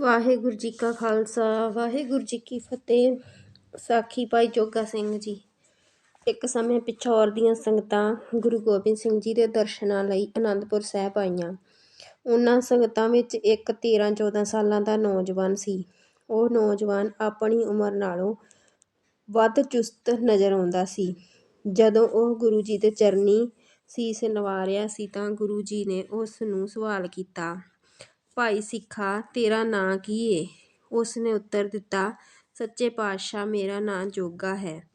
ਵਾਹਿਗੁਰੂ ਜੀ ਕਾ ਖਾਲਸਾ, ਵਾਹਿਗੁਰੂ ਜੀ ਕੀ ਫਤਿਹ। ਸਾਖੀ ਭਾਈ ਜੋਗਾ ਸਿੰਘ ਜੀ, ਇੱਕ ਸਮੇਂ ਪਿਛੋਰ ਦੀਆਂ ਸੰਗਤਾਂ ਗੁਰੂ ਗੋਬਿੰਦ ਸਿੰਘ ਜੀ ਦੇ ਦਰਸ਼ਨਾਂ ਲਈ ਅਨੰਦਪੁਰ ਸਾਹਿਬ ਆਈਆਂ। ਉਹਨਾਂ ਸੰਗਤਾਂ ਵਿੱਚ ਇੱਕ 13 14 ਸਾਲਾਂ ਦਾ ਨੌਜਵਾਨ ਸੀ। ਉਹ ਨੌਜਵਾਨ ਆਪਣੀ ਉਮਰ ਨਾਲੋਂ ਵੱਧ ਚੁਸਤ ਨਜ਼ਰ ਆਉਂਦਾ ਸੀ। ਜਦੋਂ ਉਹ ਗੁਰੂ ਜੀ ਦੇ ਚਰਨੀ ਸੀਸ ਨਵਾ ਰਿਹਾ ਸੀ ਤਾਂ ਗੁਰੂ ਜੀ ਨੇ ਉਸ ਨੂੰ ਸਵਾਲ ਕੀਤਾ ਭਾਈ ਸਿੱਖਾ, ਤੇਰਾ ਨਾਂ ਕੀ ਏ? ਉਸ ਨੇ ਉੱਤਰ ਦਿੱਤਾ, ਸੱਚੇ ਪਾਤਸ਼ਾਹ, ਮੇਰਾ ਨਾਂ ਜੋਗਾ ਹੈ।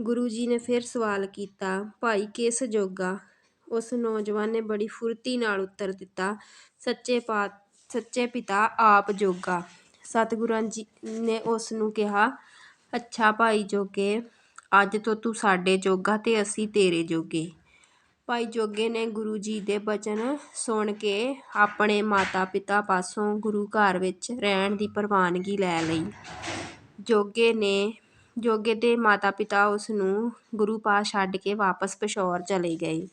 ਗੁਰੂ ਜੀ ਨੇ ਫਿਰ ਸਵਾਲ ਕੀਤਾ, ਭਾਈ ਕਿਸ ਜੋਗਾ? ਉਸ ਨੌਜਵਾਨ ਨੇ ਬੜੀ ਫੁਰਤੀ ਨਾਲ ਉੱਤਰ ਦਿੱਤਾ, ਸੱਚੇ ਪਾ ਸੱਚੇ ਪਿਤਾ ਆਪ ਜੋਗਾ। ਸਤਿਗੁਰਾਂ ਜੀ ਨੇ ਉਸ ਨੂੰ ਕਿਹਾ, ਅੱਛਾ ਭਾਈ ਜੋਗੇ, ਅੱਜ ਤੋਂ ਤੂੰ ਸਾਡੇ ਜੋਗਾ ਤੇ ਅਸੀਂ ਤੇਰੇ ਜੋਗੇ। ਭਾਈ ਜੋਗੇ ਨੇ ਗੁਰੂ ਜੀ ਦੇ ਬਚਨ ਸੁਣ ਕੇ ਆਪਣੇ ਮਾਤਾ ਪਿਤਾ ਪਾਸੋਂ ਗੁਰੂ ਘਰ ਵਿੱਚ ਰਹਿਣ ਦੀ ਪ੍ਰਵਾਨਗੀ ਲੈ ਲਈ। ਜੋਗੇ ਨੇ, ਜੋਗੇ ਦੇ ਮਾਤਾ ਪਿਤਾ ਉਸ ਨੂੰ ਗੁਰੂ ਪਾਸ ਛੱਡ ਕੇ ਵਾਪਸ ਪਿਸ਼ੌਰ ਚਲੇ ਗਏ।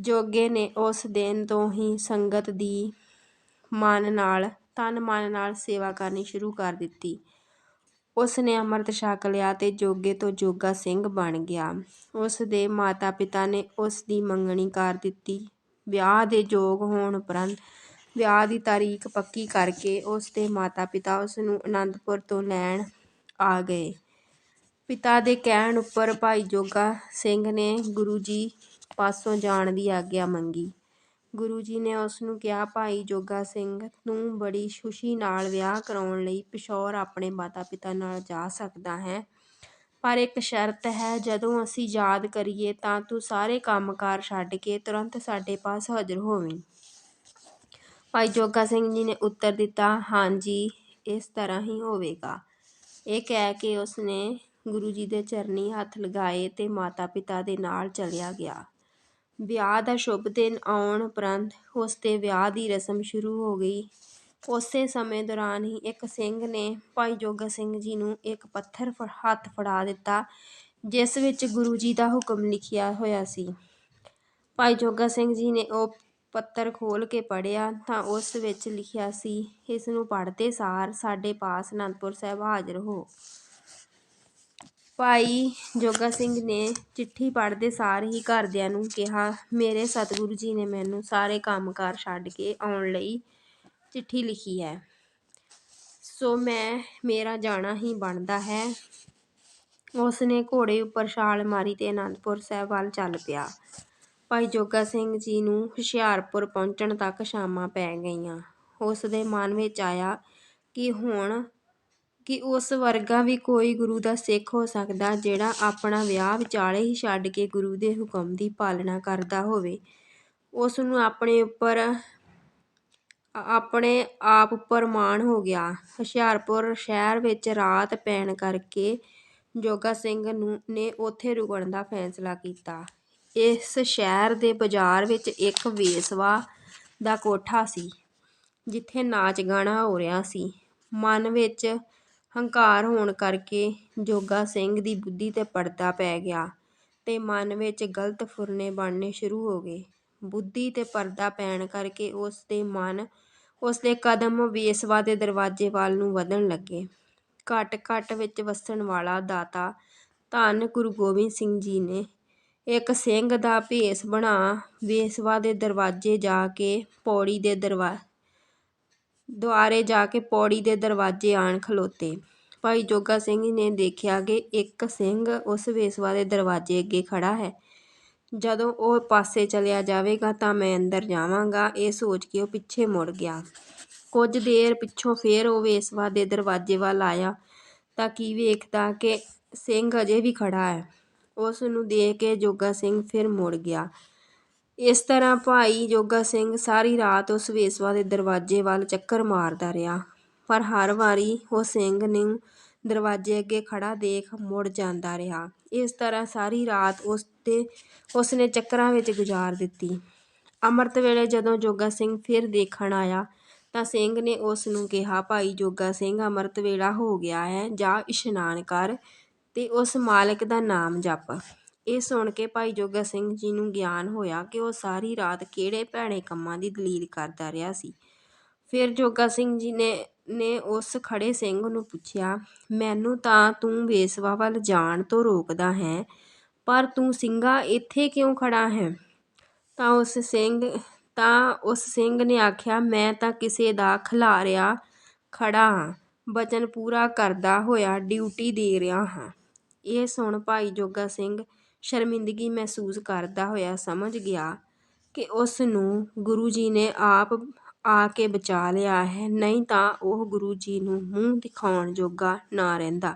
ਜੋਗੇ ਨੇ ਉਸ ਦਿਨ ਤੋਂ ਹੀ ਸੰਗਤ ਦੀ ਮਨ ਨਾਲ, ਤਨ ਮਨ ਨਾਲ ਸੇਵਾ ਕਰਨੀ ਸ਼ੁਰੂ ਕਰ ਦਿੱਤੀ। ਉਸ ਨੇ ਅੰਮ੍ਰਿਤ ਛਕ ਲਿਆ ਅਤੇ ਜੋਗੇ ਤੋਂ ਜੋਗਾ ਸਿੰਘ ਬਣ ਗਿਆ। ਉਸ ਦੇ ਮਾਤਾ ਪਿਤਾ ਨੇ ਉਸ ਦੀ ਮੰਗਣੀ ਕਰ ਦਿੱਤੀ। ਵਿਆਹ ਦੇ ਯੋਗ ਹੋਣ ਉਪਰੰਤ ਵਿਆਹ ਦੀ ਤਾਰੀਖ ਪੱਕੀ ਕਰਕੇ ਉਸ ਦੇ ਮਾਤਾ ਪਿਤਾ ਉਸ ਨੂੰ ਅਨੰਦਪੁਰ ਤੋਂ ਲੈਣ ਆ ਗਏ। ਪਿਤਾ ਦੇ ਕਹਿਣ ਉੱਪਰ ਭਾਈ ਜੋਗਾ ਸਿੰਘ ਨੇ ਗੁਰੂ ਜੀ ਪਾਸੋਂ ਜਾਣ ਦੀ ਆਗਿਆ ਮੰਗੀ। ਗੁਰੂ ਜੀ ਨੇ ਉਸ ਨੂੰ ਕਿਹਾ, ਭਾਈ ਜੋਗਾ ਸਿੰਘ, ਤੂੰ ਬੜੀ ਖੁਸ਼ੀ ਨਾਲ ਵਿਆਹ ਕਰਾਉਣ ਲਈ ਪਿਸ਼ੌਰ ਆਪਣੇ ਮਾਤਾ ਪਿਤਾ ਨਾਲ ਜਾ ਸਕਦਾ ਹੈ। ਪਰ ਇੱਕ ਸ਼ਰਤ ਹੈ, ਜਦੋਂ ਅਸੀਂ ਯਾਦ ਕਰੀਏ ਤਾਂ ਤੂੰ ਸਾਰੇ ਕੰਮਕਾਰ ਛੱਡ ਕੇ ਤੁਰੰਤ ਸਾਡੇ ਪਾਸ ਹਾਜ਼ਰ ਹੋਵੇਂ। ਭਾਈ ਜੋਗਾ ਸਿੰਘ ਜੀ ਨੇ ਉੱਤਰ ਦਿੱਤਾ ਹਾਂਜੀ ਇਸ ਤਰ੍ਹਾਂ ਹੀ ਹੋਵੇਗਾ। ਇਹ ਕਹਿ ਕੇ ਉਸ ਨੇ ਗੁਰੂ ਜੀ ਦੇ ਚਰਨੀ ਹੱਥ ਲਗਾਏ ਤੇ ਮਾਤਾ ਪਿਤਾ ਦੇ ਨਾਲ ਚਲਿਆ ਗਿਆ। ਵਿਆਹ ਦਾ ਸ਼ੁਭ ਦਿਨ ਆਉਣ ਉਪਰੰਤ ਉਸ ਦੇ ਵਿਆਹ ਦੀ ਰਸਮ ਸ਼ੁਰੂ ਹੋ ਗਈ। ਉਸੇ ਸਮੇਂ ਦੌਰਾਨ ਹੀ ਇੱਕ ਸਿੰਘ ਨੇ ਭਾਈ ਜੋਗਾ ਸਿੰਘ ਜੀ ਨੂੰ ਇੱਕ ਪੱਥਰ ਹੱਥ ਫੜਾ ਦਿੱਤਾ, ਜਿਸ ਵਿੱਚ ਗੁਰੂ ਜੀ ਦਾ ਹੁਕਮ ਲਿਖਿਆ ਹੋਇਆ ਸੀ। ਭਾਈ ਜੋਗਾ ਸਿੰਘ ਜੀ ਨੇ ਉਹ ਪੱਤਰ ਖੋਲ ਕੇ ਪੜ੍ਹਿਆ ਤਾਂ ਉਸ ਵਿੱਚ ਲਿਖਿਆ ਸੀ, ਇਸ ਨੂੰ ਪੜ੍ਹਦੇ ਸਾਰ ਸਾਡੇ ਪਾਸ ਅਨੰਦਪੁਰ ਸਾਹਿਬ ਹਾਜ਼ਰ ਹੋ। ਭਾਈ ਜੋਗਾ ਸਿੰਘ ਨੇ ਚਿੱਠੀ ਪੜ੍ਹਦੇ ਸਾਰ ਹੀ ਘਰਦਿਆਂ ਨੂੰ ਕਿਹਾ, ਮੇਰੇ ਸਤਿਗੁਰੂ ਜੀ ਨੇ ਮੈਨੂੰ ਸਾਰੇ ਕੰਮ ਕਾਰ ਛੱਡ ਕੇ ਆਉਣ ਲਈ ਚਿੱਠੀ ਲਿਖੀ ਹੈ। ਸੋ ਮੈਂ, ਮੇਰਾ ਜਾਣਾ ਹੀ ਬਣਦਾ ਹੈ। ਉਸ ਨੇ ਘੋੜੇ ਉੱਪਰ ਛਾਲ ਮਾਰੀ ਤੇ ਅਨੰਦਪੁਰ ਸਾਹਿਬ ਵੱਲ ਚੱਲ ਪਿਆ। ਭਾਈ ਜੋਗਾ ਸਿੰਘ ਜੀ ਨੂੰ ਹੁਸ਼ਿਆਰਪੁਰ ਪਹੁੰਚਣ ਤੱਕ ਸ਼ਾਮਾਂ ਪੈ ਗਈਆਂ। ਉਸ ਦੇ ਮਨ ਵਿੱਚ ਆਇਆ ਕਿ ਹੁਣ ਕਿ ਉਸ ਵਰਗਾ ਵੀ ਕੋਈ ਗੁਰੂ ਦਾ ਸਿੱਖ ਹੋ ਸਕਦਾ ਜਿਹੜਾ ਆਪਣਾ ਵਿਆਹ ਵਿਚਾਲੇ ਹੀ ਛੱਡ ਕੇ ਗੁਰੂ ਦੇ ਹੁਕਮ ਦੀ ਪਾਲਣਾ ਕਰਦਾ ਹੋਵੇ। ਉਸ ਨੂੰ ਆਪਣੇ ਉੱਪਰ, ਆਪਣੇ ਆਪ ਉੱਪਰ ਮਾਣ ਹੋ ਗਿਆ। ਹੁਸ਼ਿਆਰਪੁਰ ਸ਼ਹਿਰ ਵਿੱਚ ਰਾਤ ਪੈਣ ਕਰਕੇ ਜੋਗਾ ਸਿੰਘ ਨੂੰ, ਨੇ ਉੱਥੇ ਰੁਕਣ ਦਾ ਫੈਸਲਾ ਕੀਤਾ। ਇਸ ਸ਼ਹਿਰ ਦੇ ਬਾਜ਼ਾਰ ਵਿੱਚ ਇੱਕ ਵੇਸਵਾ ਦਾ ਕੋਠਾ ਸੀ, ਜਿੱਥੇ ਨਾਚ ਗਾਣਾ ਹੋ ਰਿਹਾ ਸੀ। ਮਨ ਵਿੱਚ ਹੰਕਾਰ ਹੋਣ ਕਰਕੇ ਜੋਗਾ ਸਿੰਘ ਦੀ ਬੁੱਧੀ ਤੇ ਪਰਦਾ ਪੈ ਗਿਆ ਅਤੇ ਮਨ ਵਿੱਚ ਗਲਤ ਫੁਰਨੇ ਬਣਨੇ ਸ਼ੁਰੂ ਹੋ ਗਏ। ਬੁੱਧੀ ਤੇ ਪਰਦਾ ਪੈਣ ਕਰਕੇ ਉਸ ਦੇ ਮਨ, ਉਸ ਦੇ ਕਦਮ ਵੇਸਵਾ ਦੇ ਦਰਵਾਜ਼ੇ ਵੱਲ ਨੂੰ ਵਧਣ ਲੱਗੇ। ਘੱਟ ਘੱਟ ਵਿੱਚ ਵਸਣ ਵਾਲਾ ਦਾਤਾ ਧੰਨ ਗੁਰੂ ਗੋਬਿੰਦ ਸਿੰਘ ਜੀ ਨੇ ਇੱਕ ਸਿੰਘ ਦਾ ਭੇਸ ਬਣਾ ਵੇਸਵਾ ਦੇ ਦਰਵਾਜ਼ੇ ਜਾ ਕੇ ਪੌੜੀ ਦੇ ਦਰਵਾ ਦੁਆਰੇ ਜਾ ਕੇ ਪੌੜੀ ਦੇ ਦਰਵਾਜ਼ੇ ਆਣ ਖਲੋਤੇ। ਭਾਈ ਜੋਗਾ ਸਿੰਘ ਨੇ ਦੇਖਿਆ ਕਿ ਇੱਕ ਸਿੰਘ ਉਸ ਵੇਸਵਾ ਦੇ ਦਰਵਾਜ਼ੇ ਅੱਗੇ ਖੜਾ ਹੈ। ਜਦੋਂ ਉਹ ਪਾਸੇ ਚਲਿਆ ਜਾਵੇਗਾ ਤਾਂ ਮੈਂ ਅੰਦਰ ਜਾਵਾਂਗਾ। ਇਹ ਸੋਚ ਕੇ ਉਹ ਪਿੱਛੇ ਮੁੜ ਗਿਆ। ਕੁਝ ਦੇਰ ਪਿੱਛੋਂ ਫੇਰ ਉਹ ਵੇਸਵਾ ਦੇ ਦਰਵਾਜ਼ੇ ਵੱਲ ਆਇਆ ਤਾਂ ਕੀ ਵੇਖਦਾ ਕਿ ਸਿੰਘ ਅਜੇ ਵੀ ਖੜਾ ਹੈ। ਉਸ ਨੂੰ ਦੇਖ ਕੇ ਜੋਗਾ ਸਿੰਘ ਫਿਰ ਮੁੜ ਗਿਆ। ਇਸ ਤਰ੍ਹਾਂ ਭਾਈ ਜੋਗਾ ਸਿੰਘ ਸਾਰੀ ਰਾਤ ਉਸ ਵੇਸਵਾ ਦੇ ਦਰਵਾਜ਼ੇ ਵੱਲ ਚੱਕਰ ਮਾਰਦਾ ਰਿਹਾ। ਪਰ ਹਰ ਵਾਰੀ ਉਹ ਸਿੰਘ ਨੂੰ ਦਰਵਾਜ਼ੇ ਅੱਗੇ ਖੜਾ ਦੇਖ ਮੁੜ ਜਾਂਦਾ ਰਿਹਾ। ਇਸ ਤਰ੍ਹਾਂ ਸਾਰੀ ਰਾਤ ਉਸ ਤੇ ਉਸ ਨੇ ਚੱਕਰਾਂ ਵਿੱਚ ਗੁਜ਼ਾਰ ਦਿੱਤੀ। ਅੰਮ੍ਰਿਤ ਵੇਲੇ ਜਦੋਂ ਜੋਗਾ ਸਿੰਘ ਫਿਰ ਦੇਖਣ ਆਇਆ ਤਾਂ ਸਿੰਘ ਨੇ ਉਸ ਨੂੰ ਕਿਹਾ, ਭਾਈ ਜੋਗਾ ਸਿੰਘ, ਅੰਮ੍ਰਿਤ ਵੇਲਾ ਹੋ ਗਿਆ ਹੈ। ਜਾ ਇਸ਼ਨਾਨ ਕਰ ਤੇ ਉਸ ਮਾਲਕ ਦਾ ਨਾਮ ਜਪ। ਇਹ ਸੁਣ ਕੇ ਭਾਈ ਜੋਗਾ ਸਿੰਘ ਜੀ ਨੂੰ ਗਿਆਨ ਹੋਇਆ ਕਿ ਉਹ ਸਾਰੀ ਰਾਤ ਕਿਹੜੇ ਭੈੜੇ ਕੰਮਾਂ ਦੀ ਦਲੀਲ ਕਰਦਾ ਰਿਹਾ ਸੀ। ਫਿਰ ਜੋਗਾ ਸਿੰਘ ਜੀ ਨੇ ਨੇ ਉਸ ਖੜੇ ਸਿੰਘ ਨੂੰ ਪੁੱਛਿਆ, ਮੈਨੂੰ ਤਾਂ ਤੂੰ ਵੇਸਵਾ ਵੱਲ ਜਾਣ ਤੋਂ ਰੋਕਦਾ ਹੈ, ਪਰ ਤੂੰ ਸਿੰਘਾ ਇੱਥੇ ਕਿਉਂ ਖੜਾ ਹੈ? ਤਾਂ ਉਸ ਸਿੰਘ, ਤਾਂ ਉਸ ਸਿੰਘ ਨੇ ਆਖਿਆ, ਮੈਂ ਤਾਂ ਕਿਸੇ ਦਾ ਖਿਲਾਰਿਆ ਖੜਾ ਹਾਂ, ਬਚਨ ਪੂਰਾ ਕਰਦਾ ਹੋਇਆ ਡਿਊਟੀ ਦੇ ਰਿਹਾ ਹਾਂ। ਇਹ ਸੁਣ ਭਾਈ ਜੋਗਾ ਸਿੰਘ ਸ਼ਰਮਿੰਦਗੀ ਮਹਿਸੂਸ ਕਰਦਾ ਹੋਇਆ ਸਮਝ ਗਿਆ ਕਿ ਉਸ ਨੂੰ ਗੁਰੂ ਜੀ ਨੇ ਆਪ ਆ ਕੇ ਬਚਾ ਲਿਆ ਹੈ। ਨਹੀਂ ਤਾਂ ਉਹ ਗੁਰੂ ਜੀ ਨੂੰ ਮੂੰਹ ਦਿਖਾਉਣ ਜੋਗਾ ਨਾ ਰਹਿੰਦਾ।